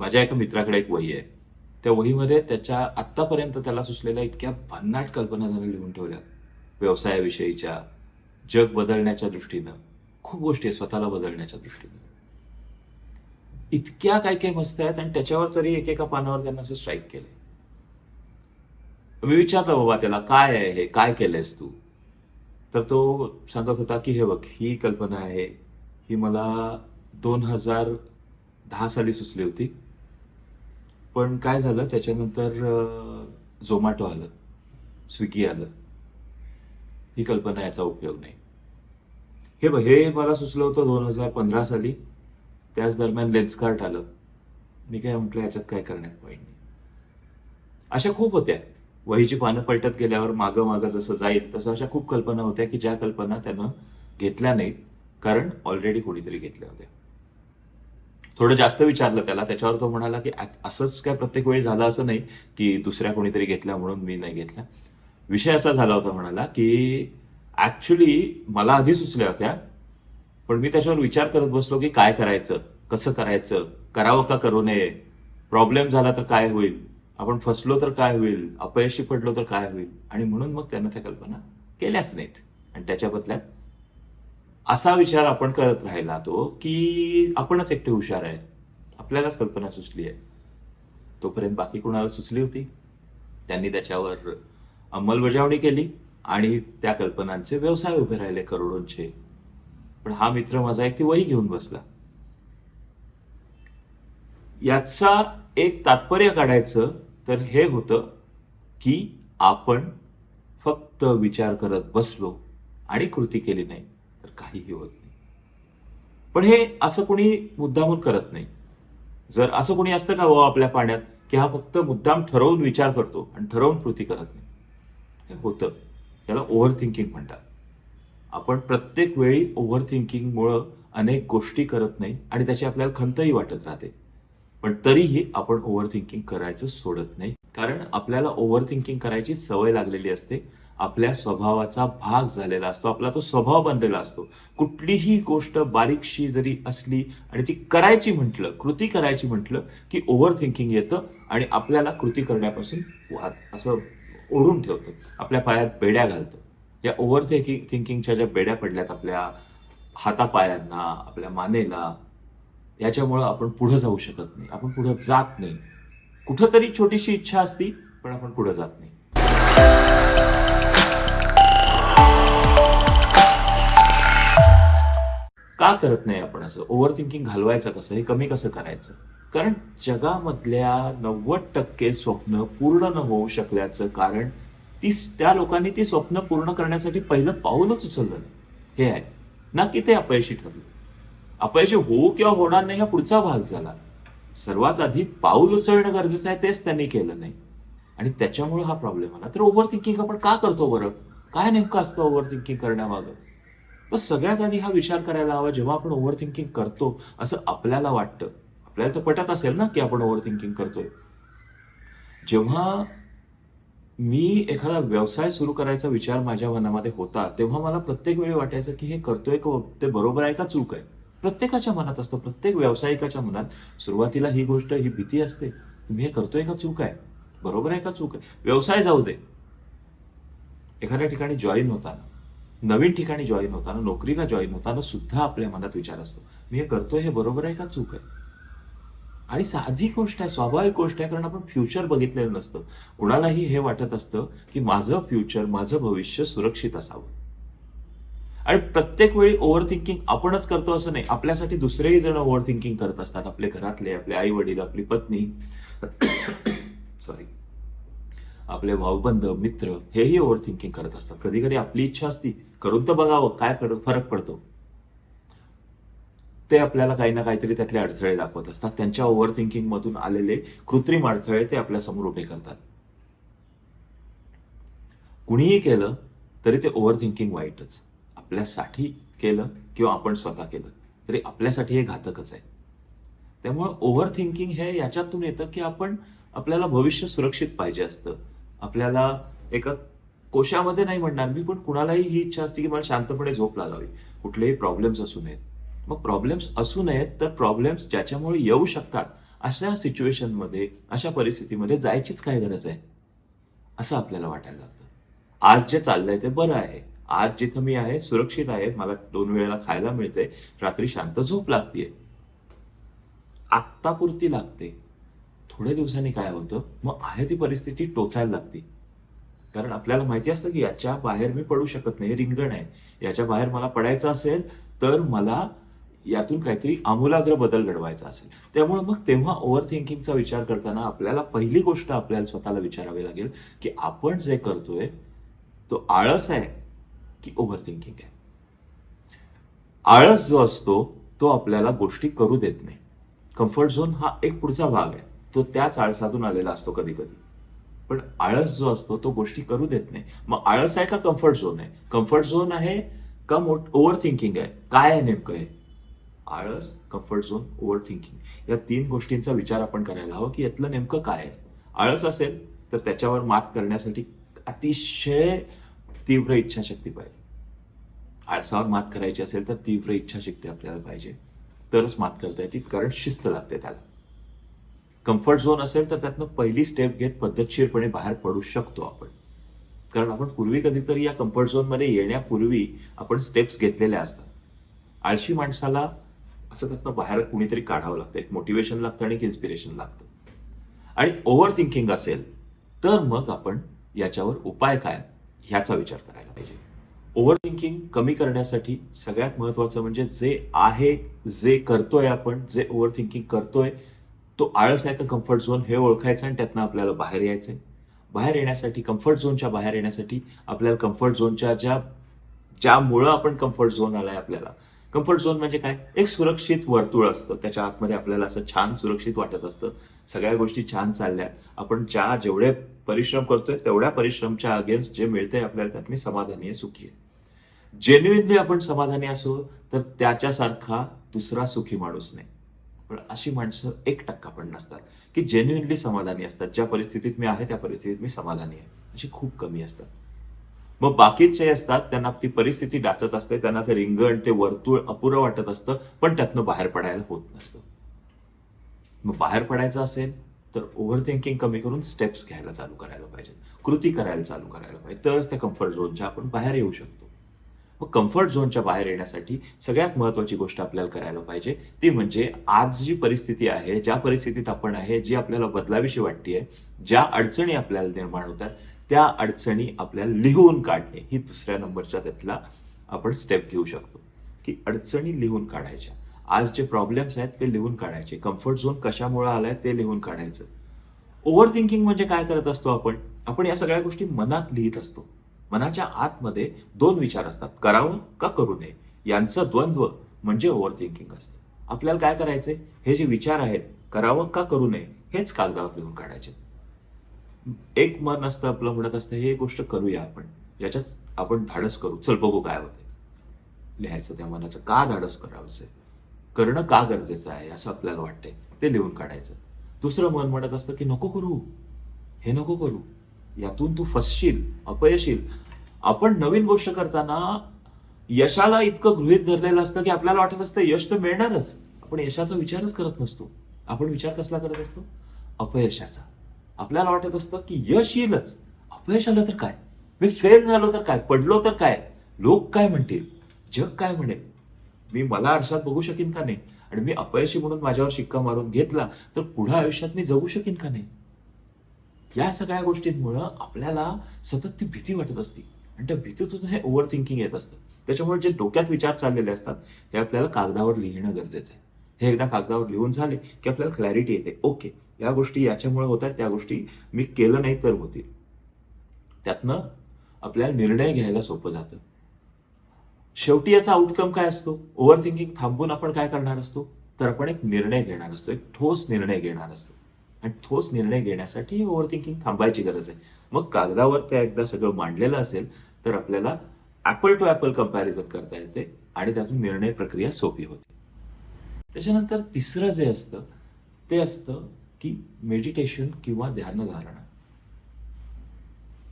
माझ्या एका मित्राकडे एक वही आहे. त्या वहीमध्ये त्याच्या आत्तापर्यंत त्याला सुचलेल्या इतक्या भन्नाट कल्पना त्याने लिहून ठेवल्या व्यवसायाविषयीच्या जग बदलण्याच्या दृष्टीनं खूप गोष्टी आहे स्वतःला बदलण्याच्या दृष्टीनं. इतक्या काय काय मस्त आहेत आणि त्याच्यावर तरी एकेका पानावर त्यांना असं स्ट्राईक केले मी विचारलं बाबा त्याला काय आहे हे? काय केलंयस तू? तर तो सांगत होता की हे बघ ही कल्पना आहे. ही मला दोन हजार दहा साली सुचली होती. पण काय झालं त्याच्यानंतर झोमॅटो आलं. स्विगी आलं. ही कल्पना याचा उपयोग नाही. हे बघ हे मला सुचलं होतं दोन हजार पंधरा साली. त्याच दरम्यान लेन्सकार्ट आलं. मी काय म्हटलं याच्यात काय करण्यात पॉईंट नाही. अशा खूप होत्या. वहीची पानं पलटत गेल्यावर मागं मागं जसं जाईल तसं अशा खूप कल्पना होत्या की ज्या कल्पना त्यानं घेतल्या नाहीत. कारण ऑलरेडी कोणीतरी घेतल्या होत्या. थोडं जास्त विचारलं त्याला. त्याच्यावर तो म्हणाला की असंच काय प्रत्येक वेळी झालं असं नाही की दुसऱ्या कोणीतरी घेतल्या म्हणून मी नाही घेतला. विषय असा झाला होता म्हणाला की ऍक्च्युली मला आधी सुचल्या होत्या पण मी त्याच्यावर विचार करत बसलो की काय करायचं कसं करायचं करावं का करू नये प्रॉब्लेम झाला तर काय होईल आपण फसलो तर काय होईल अपयशी पडलो तर काय होईल. आणि म्हणून मग त्यांना त्या कल्पना केल्याच नाहीत. आणि त्याच्या बदल्यात असा विचार आपण करत राहिला तो की आपणच एकटे हुशार आहे. आपल्यालाच कल्पना सुचली आहे. तोपर्यंत बाकी कोणाला सुचली होती? त्यांनी त्याच्यावर अंमलबजावणी केली आणि त्या कल्पनांचे व्यवसाय उभे राहिले करोडोंचे. पण हा मित्र माझा एक ती वही घेऊन बसला. याचा एक तात्पर्य काढायचं तर हे होतं की आपण फक्त विचार करत बसलो आणि कृती केली नाही. तर काहीही होत नाही. पण हे असं कोणी मुद्दामून करत नाही. जर असं कोणी असतं का बाबा आपल्या पाण्यात की हा फक्त मुद्दाम ठरवून विचार करतो आणि ठरवून कृती करत नाही? हे होतं. याला ओव्हर थिंकिंग म्हणतात. आपण प्रत्येक वेळी ओव्हर थिंकिंगमुळं अनेक गोष्टी करत नाही आणि त्याची आपल्याला खंतही वाटत राहते. पण तरीही आपण ओव्हर थिंकिंग करायचं सोडत नाही. कारण आपल्याला ओव्हर थिंकिंग करायची सवय लागलेली असते. आपल्या स्वभावाचा भाग झालेला असतो आपला तो स्वभाव बनलेला असतो. कुठलीही गोष्ट बारीकशी जरी असली आणि ती करायची म्हटलं कृती करायची म्हटलं की ओव्हर थिंकिंग येतं आणि आपल्याला कृती करण्यापासून वाद असं ओढून ठेवतं. आपल्या पायात बेड्या घालतं. या ओव्हर थिंकिंग थिंकिंगच्या ज्या बेड्या पडल्यात आपल्या हातापायांना आपल्या मानेला याच्यामुळं आपण पुढे जाऊ शकत नाही. आपण पुढे जात नाही. कुठंतरी छोटीशी इच्छा असती पण आपण पुढे जात नाही. का करत नाही आपण असं? ओव्हर थिंकिंग घालवायचं कसं? हे कमी कसं करायचं? कारण जगामधल्या नव्वद टक्के स्वप्न पूर्ण न होऊ शकल्याचं कारण ती त्या लोकांनी ती स्वप्न पूर्ण करण्यासाठी पहिलं पाऊलच उचललं नाही. हे आहे. ना की ते अपयशी ठरलं. अपयशी होऊ किंवा होणार नाही हा पुढचा भाग झाला. सर्वात आधी पाऊल उचलणं गरजेचं आहे तेच त्यांनी केलं नाही. आणि त्याच्यामुळे हा प्रॉब्लेम आला. तर ओव्हर थिंकिंग आपण का करतो बरं? काय नेमकं असतं ओव्हर थिंकिंग करण्यामागं? मग सगळ्यात आधी हा विचार करायला हवा जेव्हा आपण ओव्हर थिंकिंग करतो असं आपल्याला वाटतं. आपल्याला तर पटत असेल ना की आपण ओव्हर थिंकिंग करतोय. जेव्हा मी एखादा व्यवसाय सुरू करायचा विचार माझ्या मनामध्ये होता तेव्हा मला प्रत्येक वेळी वाटायचं की हे करतोय का ते बरोबर आहे का चूक आहे? प्रत्येकाच्या मनात असतं प्रत्येक व्यावसायिकाच्या मनात सुरुवातीला ही गोष्ट ही भीती असते. मी हे करतोय का चूक आहे? बरोबर आहे का चूक आहे? व्यवसाय जाऊ दे. एखाद्या ठिकाणी जॉईन होताना. नवीन ठिकाणी जॉईन होताना नोकरीला जॉईन होताना सुद्धा आपल्या मनात विचार असतो. मी हे करतोय हे बरोबर आहे का चूक आहे? आणि साधी गोष्ट आहे स्वाभाविक गोष्ट आहे कारण आपण फ्युचर बघितलेलं नसतं. कुणालाही हे वाटत असतं की माझं फ्युचर माझं भविष्य सुरक्षित असावं. आणि प्रत्येक वेळी ओव्हर थिंकिंग आपणच करतो असं नाही. आपल्यासाठी दुसरेही जण ओव्हर थिंकिंग करत असतात. आपले घरातले आपले आई वडील आपली पत्नी. सॉरी आपले भाऊबंध मित्र हेही ओव्हर थिंकिंग करत असतात. कधी कधी आपली इच्छा असती करून तर बघावं काय फरक पडतो. ते आपल्याला काही ना काहीतरी त्यातले अडथळे दाखवत असतात. त्यांच्या ओव्हर थिंकिंग मधून आलेले कृत्रिम अडथळे ते आपल्यासमोर उभे करतात. कुणीही केलं तरी ते ओव्हर थिंकिंग वाईटच. आपल्यासाठी केलं किंवा आपण स्वतः केलं तरी आपल्यासाठी हे घातकच आहे. त्यामुळे ओव्हर थिंकिंग हे याच्यातून येतं की आपण आपल्याला भविष्य सुरक्षित पाहिजे असतं. आपल्याला एका कोशामध्ये नाही म्हणणार मी पण कुणालाही ही इच्छा असते की मला शांतपणे झोप लागावी. कुठलेही प्रॉब्लेम्स असू नयेत. मग प्रॉब्लेम्स असू नयेत तर प्रॉब्लेम्स ज्याच्यामुळे येऊ शकतात अशा सिच्युएशनमध्ये अशा परिस्थितीमध्ये जायचीच काय गरज आहे? असं आपल्याला वाटायला लागतं. आज जे चाललंय ते बरं आहे. आज जिथं मी आहे सुरक्षित आहे मला दोन वेळेला खायला मिळते रात्री शांत झोप लागते आत्तापुरती लागते. थोड्या दिवसांनी काय होतं मग आहे ती परिस्थिती टोचायला लागते. कारण आपल्याला माहिती असतं की याच्या बाहेर मी पडू शकत नाही हे रिंगण आहे. याच्या बाहेर मला पडायचं असेल तर मला यातून काहीतरी आमूलाग्र बदल घडवायचा असेल. त्यामुळे मग तेव्हा ओव्हर थिंकिंगचा विचार करताना आपल्याला पहिली गोष्ट आपल्याला स्वतःला विचारावी लागेल की आपण जे करतोय तो आळस आहे की ओव्हर थिंकिंग आहे? आळस जो असतो तो आपल्याला गोष्टी करू देत नाही. कम्फर्ट झोन हा एक पुढचा भाग आहे. तो त्याच आळसातून आलेला असतो कधी कधी पण आळस जो असतो तो गोष्टी करू देत नाही. मग आळस आहे का कम्फर्ट झोन आहे? कम्फर्ट झोन आहे का ओव्हर थिंकिंग आहे? काय आहे नेमकं आहे आळस कम्फर्ट झोन ओव्हर थिंकिंग या तीन गोष्टींचा विचार आपण करायला हवा की यातलं नेमकं काय आहे? आळस असेल तर त्याच्यावर मात करण्यासाठी अतिशय तीव्र इच्छाशक्ती पाहिजे. आळसावर मात करायची असेल तर तीव्र इच्छाशक्ती आपल्याला पाहिजे. तरच मात करता येते कारण शिस्त लागते त्याला. कम्फर्ट झोन असेल तर त्यातनं पहिली स्टेप घेत पद्धतशीरपणे बाहेर पडू शकतो आपण. कारण आपण पूर्वी कधीतरी या कम्फर्ट झोनमध्ये येण्यापूर्वी आपण स्टेप्स घेतलेल्या असतात. आळशी माणसाला असं त्यातनं बाहेर कुणीतरी काढावं लागतं. एक मोटिवेशन लागतं आणि एक इन्स्पिरेशन लागतं. आणि ओव्हर थिंकिंग असेल तर मग आपण याच्यावर उपाय काय? ह्याचा विचार करायला पाहिजे. ओव्हर थिंकिंग कमी करण्यासाठी सगळ्यात महत्वाचं म्हणजे जे आहे जे करतोय आपण जे ओव्हर थिंकिंग करतोय तो आळस आहे का कम्फर्ट झोन हे ओळखायचं आणि त्यातनं आपल्याला बाहेर यायचंय. बाहेर येण्यासाठी कम्फर्ट झोनच्या बाहेर येण्यासाठी आपल्याला कम्फर्ट झोनच्या ज्या ज्यामुळं आपण कम्फर्ट झोन आलाय आपल्याला. कम्फर्ट झोन म्हणजे काय? एक सुरक्षित वर्तुळ असतं. त्याच्या आतमध्ये आपल्याला असं छान सुरक्षित वाटत असतं. सगळ्या गोष्टी छान चालल्या आपण ज्या जेवढे परिश्रम करतोय तेवढ्या परिश्रमच्या अगेन्स्ट जे मिळतंय आपल्याला त्यात मी समाधानी आहे सुखी आहे. जेन्युइनली आपण समाधानी असो तर त्याच्यासारखा दुसरा सुखी माणूस नाही. पण अशी माणसं एक टक्का पण नसतात की जेन्युइनली समाधानी असतात. ज्या परिस्थितीत मी आहे त्या परिस्थितीत मी समाधानी आहे. अशी खूप कमी असतात. मग बाकीचे असतात त्यांना ती परिस्थिती डाचत असते त्यांना ते रिंगण ते वर्तुळ अपुरं वाटत असतं पण त्यातनं बाहेर पडायला होत नसतं. मग बाहेर पडायचं असेल तर ओव्हर थिंकिंग कमी करून स्टेप्स घ्यायला चालू करायला पाहिजे कृती करायला चालू करायला पाहिजे तरच त्या कम्फर्ट झोनच्या आपण बाहेर येऊ शकतो. मग कम्फर्ट झोनच्या बाहेर येण्यासाठी सगळ्यात महत्वाची गोष्ट आपल्याला करायला पाहिजे. ती म्हणजे आज जी परिस्थिती आहे ज्या परिस्थितीत आपण आहे जी आपल्याला बदलावीशी वाटते ज्या अडचणी आपल्याला निर्माण होतात त्या अडचणी आपल्याला लिहून काढणे ही दुसऱ्या नंबरच्या त्यातला आपण स्टेप घेऊ शकतो. की अडचणी लिहून काढायच्या. आज जे प्रॉब्लेम्स आहेत ते लिहून काढायचे. कम्फर्ट झोन कशामुळे आलाय ते लिहून काढायचं. ओव्हर थिंकिंग म्हणजे काय करत असतो आपण? आपण या सगळ्या गोष्टी मनात लिहित असतो. मनाच्या आतमध्ये दोन विचार असतात. करावं का करू नये? यांचं द्वंद्व म्हणजे ओव्हर थिंकिंग असतं. आपल्याला काय करायचंय? हे जे विचार आहेत करावं का करू नये? हेच कागदावर लिहून काढायचे. एक मन असतं आपलं म्हणत असतं हे गोष्ट करूया आपण. याच्यात आपण धाडस करू. चल बघू काय होते लिहायचं त्या मनाचं का धाडस करायचंय करणं का गरजेचं आहे? असं आपल्याला वाटतंय. ते लिहून काढायचं. दुसरं मन म्हणत असतं की नको करू. हे नको करू. यातून तू फसशील अपयशील आपण नवीन गोष्ट करताना यशाला इतकं गृहित धरलेलं असतं की आपल्याला वाटत असतं यश तर मिळणारच. आपण यशाचा विचारच करत नसतो. आपण विचार कसला करत असतो? अपयशाचा. आपल्याला वाटत असतं की यश येईलच. अपयश आलं तर काय? मी फेल झालो तर काय? पडलो तर काय? लोक काय म्हणतील? जग काय म्हणेल? मी मला आरशात बघू शकेन का नाही? आणि मी अपयशी म्हणून माझ्यावर शिक्का मारून घेतला तर पुढे आयुष्यात मी जगू शकेन का नाही? या सगळ्या गोष्टींमुळं आपल्याला सतत ती भीती वाटत असते. आणि त्या भीतीतून हे ओव्हर थिंकिंग येत असतं. त्याच्यामुळे जे डोक्यात विचार चाललेले असतात हे आपल्याला कागदावर लिहिणं गरजेचं आहे. हे एकदा कागदावर लिहून झाले की आपल्याला क्लॅरिटी येते. ओके या गोष्टी याच्यामुळे होत आहेत त्या गोष्टी मी केलं नाही तर होतील. त्यातनं आपल्याला निर्णय घ्यायला सोपं जातं. शेवटी याचा आउटकम काय असतो? ओव्हर थिंकिंग थांबून आपण काय करणार असतो? तर आपण एक निर्णय घेणार असतो एक ठोस निर्णय घेणार असतो. आणि ठोस निर्णय घेण्यासाठी ओव्हर थिंकिंग थांबायची गरज आहे. मग कागदावर ते एकदा सगळं मांडलेलं असेल तर आपल्याला ॲपल टू ॲपल कंपॅरिझन करता येते आणि त्यातून निर्णय प्रक्रिया सोपी होते. त्याच्यानंतर तिसरं जे असतं ते असतं की मेडिटेशन किंवा ध्यानधारणा.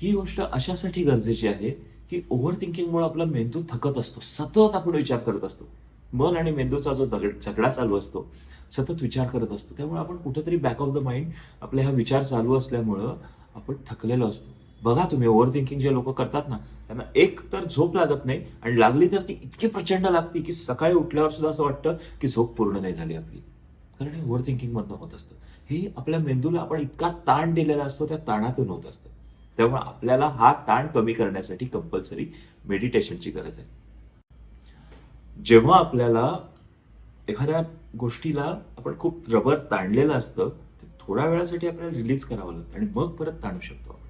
ही गोष्ट अशासाठी गरजेची आहे की ओव्हर थिंकिंगमुळे आपला मेंदू थकत असतो सतत आपण विचार करत असतो. मन आणि मेंदूचा जो दगड झगडा चालू असतो सतत विचार करत असतो. त्यामुळे आपण कुठेतरी बॅक ऑफ द माइंड आपले हा विचार चालू असल्यामुळं आपण थकलेलो असतो. बघा तुम्ही ओव्हर थिंकिंग जे लोक करतात ना त्यांना एक तर झोप लागत नाही आणि लागली तर ती इतकी प्रचंड लागते की सकाळी उठल्यावर सुद्धा असं वाटतं की झोप पूर्ण नाही झाली आपली. कारण हे ओव्हर थिंकिंग मधनं होत असतं. हे आपल्या मेंदूला आपण इतका ताण दिलेला असतो त्या ताणातून होत असतं. त्यामुळे आपल्याला हा ताण कमी करण्यासाठी कंपल्सरी मेडिटेशनची गरज आहे. जेव्हा आपल्याला एखाद्या गोष्टीला आपण खूप रबर ताणलेलं असतं ते थोड्या वेळासाठी आपल्याला रिलीज करावं लागतं आणि मग परत ताणू शकतो आपण.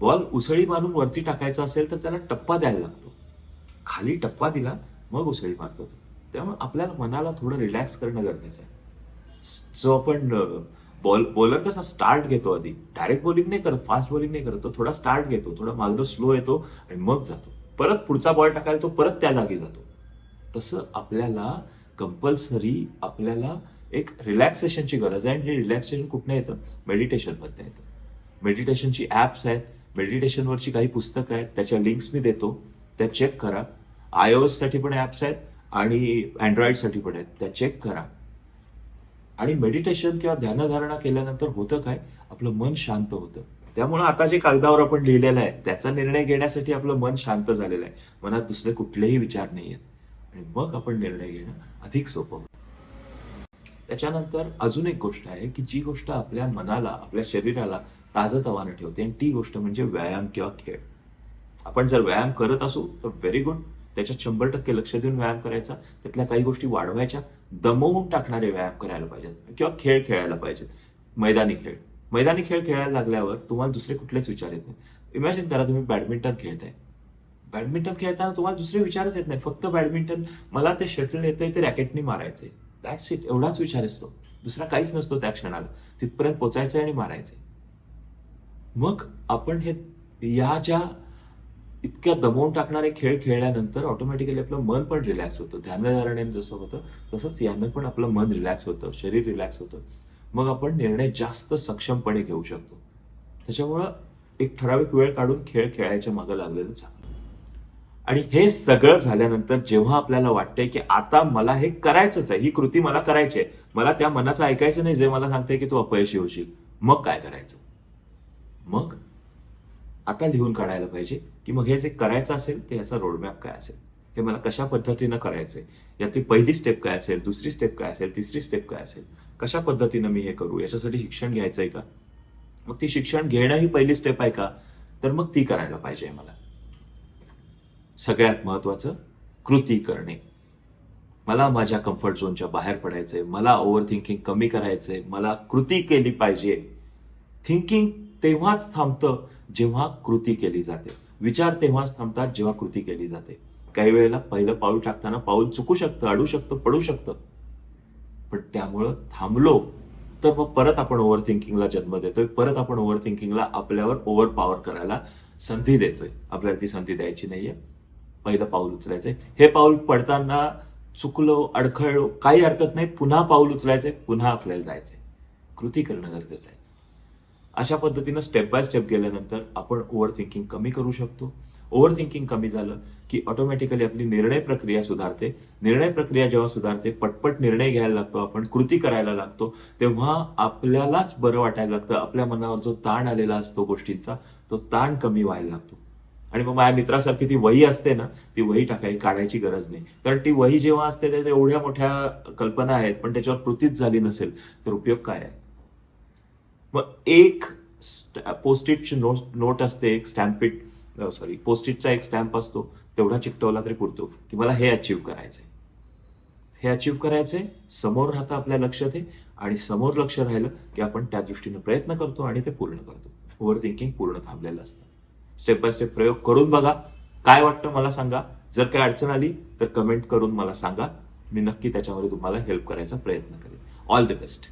बॉल उसळी मारून वरती टाकायचा असेल तर त्याला टप्पा द्यायला लागतो. खाली टप्पा दिला मग उसळी मारतो त्यामुळे आपल्याला मनाला थोडं रिलॅक्स करणं गरजेचं आहे. जो आपण बॉल बॉलर कसा स्टार्ट घेतो आधी. डायरेक्ट बॉलिंग नाही करत फास्ट बॉलिंग नाही करत तो थोडा स्टार्ट घेतो थोडा मागणं स्लो येतो आणि मग जातो. परत पुढचा बॉल टाकायला तो परत त्या जागी जातो. तसं आपल्याला कंपल्सरी आपल्याला एक रिलॅक्सेशनची गरज आहे आणि हे रिलॅक्सेशन कुठनं येतं? मेडिटेशनमधनं येतं. मेडिटेशनची ऍप्स आहेत मेडिटेशनवरची काही पुस्तकं आहेत त्याच्या लिंक्स मी देतो. त्या चेक करा. आयसाठी पण ऍप्स आहेत आणि अँड्रॉइडसाठी पण आहेत. त्या चेक करा. आणि मेडिटेशन किंवा ध्यानधारणा केल्यानंतर होतं काय? आपलं मन शांत होतं. त्यामुळे आता जे कागदावर आपण लिहिलेलं आहे त्याचा निर्णय घेण्यासाठी आपलं मन शांत झालेलं आहे. मनात दुसरे कुठलेही विचार नाही आहेत. आणि मग आपण निर्णय घेणं अधिक सोपं होतं. त्याच्यानंतर अजून एक गोष्ट आहे की जी गोष्ट आपल्या मनाला आपल्या शरीराला ताजंतवानं ठेवते. आणि ती गोष्ट म्हणजे व्यायाम किंवा खेळ. आपण जर व्यायाम करत असू तर व्हेरी गुड त्याच्यात शंभर टक्के लक्ष देऊन व्यायाम करायचा. त्यातल्या काही गोष्टी वाढवायच्या. दमवून टाकणारे व्यायाम करायला पाहिजेत. किंवा खेळ खेळायला पाहिजेत. मैदानी खेळ. मैदानी खेळ खेळायला लागल्यावर तुम्हाला दुसरे कुठलेच विचार येत नाही इमॅजिन करा तुम्ही बॅडमिंटन खेळताय. बॅडमिंटन खेळताना तुम्हाला दुसरे विचारच येत नाही फक्त बॅडमिंटन मला ते शटल येतंय ते रॅकेटनी मारायचे दॅट्स इट एवढाच विचार असतो. दुसरा काहीच नसतो त्या क्षणाला. तिथपर्यंत पोचायचंय आणि मारायचंय. मग आपण हे या ज्या इतक्या दमवून टाकणारे खेळ खेळल्यानंतर ऑटोमॅटिकली आपलं मन पण रिलॅक्स होतं. ध्यानधारणे जसं होतं तसंच यानं पण आपलं मन रिलॅक्स होतं शरीर रिलॅक्स होतं. मग आपण निर्णय जास्त सक्षमपणे घेऊ शकतो. त्याच्यामुळं एक ठराविक वेळ काढून खेळ खेळायच्या मागं लागलेलं चांगलं आणि हे सगळं झाल्यानंतर जेव्हा आपल्याला वाटतंय की आता मला हे करायचंच आहे ही कृती मला करायची आहे मला त्या मनाचं ऐकायचं नाही जे मला सांगते की तू अपयशी होशील मग काय करायचं? मग आता लिहून काढायला पाहिजे की मग हे जे करायचं असेल ते याचा रोडमॅप काय असेल? हे मला कशा पद्धतीनं करायचंय? यातली पहिली स्टेप काय असेल? दुसरी स्टेप काय असेल? तिसरी स्टेप काय असेल? कशा पद्धतीनं मी हे करू? याच्यासाठी शिक्षण घ्यायचं आहे का? मग ती शिक्षण घेणं ही पहिली स्टेप आहे का? तर मग ती करायला पाहिजे मला. सगळ्यात महत्वाचं कृती करणे. मला माझ्या कम्फर्ट झोनच्या बाहेर पडायचंय. मला ओव्हर थिंकिंग कमी करायचंय. मला कृती केली पाहिजे. थिंकिंग तेव्हाच थांबतं जेव्हा कृती केली जाते. विचार तेव्हाच थांबतात जेव्हा कृती केली जाते. काही वेळेला पहिलं पाऊल टाकताना पाऊल चुकू शकतं अडू शकतं पडू शकतं. पण त्यामुळं थांबलो तर मग परत आपण ओव्हर थिंकिंगला जन्म देतोय. परत आपण ओव्हर थिंकिंगला आपल्यावर ओव्हर पॉवर करायला संधी देतोय. आपल्याला ती संधी द्यायची नाहीये. पहिलं पाऊल उचलायचंय. हे पाऊल पडताना चुकलो अडखळलो काही हरकत नाही पुन्हा पाऊल उचलायचंय पुन्हा आपल्याला जायचंय. कृती करणं गरजेचं आहे. अशा पद्धतीनं स्टेप बाय स्टेप गेल्यानंतर आपण ओव्हर थिंकिंग कमी करू शकतो. ओव्हर थिंकिंग कमी झालं की ऑटोमॅटिकली आपली निर्णय प्रक्रिया सुधारते. निर्णय प्रक्रिया जेव्हा सुधारते पटपट निर्णय घ्यायला लागतो आपण कृती करायला लागतो तेव्हा आपल्यालाच बरं वाटायला लागतं. आपल्या मनावर जो ताण आलेला असतो गोष्टींचा तो ताण कमी व्हायला लागतो. आणि मग माझ्या मित्रासारखी ती वही असते ना ती वही टाकायची काढायची गरज नाही. कारण ती वही जेव्हा असते त्यात एवढ्या मोठ्या कल्पना आहेत पण त्याच्यावर कृतीच झाली नसेल तर उपयोग काय आहे? मग एक पोस्टिटची नोट नोट असते एक स्टॅम्पिट सॉरी पोस्टिटचा एक स्टॅम्प असतो तेवढा चिकटवला तरी पुरतो की मला हे अचीव करायचंय. हे अचीव करायचंय समोर राहतं आपल्या लक्षात आहे आणि समोर लक्ष राहिलं की आपण त्या दृष्टीने प्रयत्न करतो आणि ते पूर्ण करतो. ओव्हर थिंकिंग पूर्ण थांबलेलं असतं. स्टेप बाय स्टेप प्रयोग करून बघा. काय वाटतं मला सांगा. जर काही अडचण आली तर कमेंट करून मला सांगा. मी नक्की त्याच्यामध्ये तुम्हाला हेल्प करायचा प्रयत्न करेन. All the best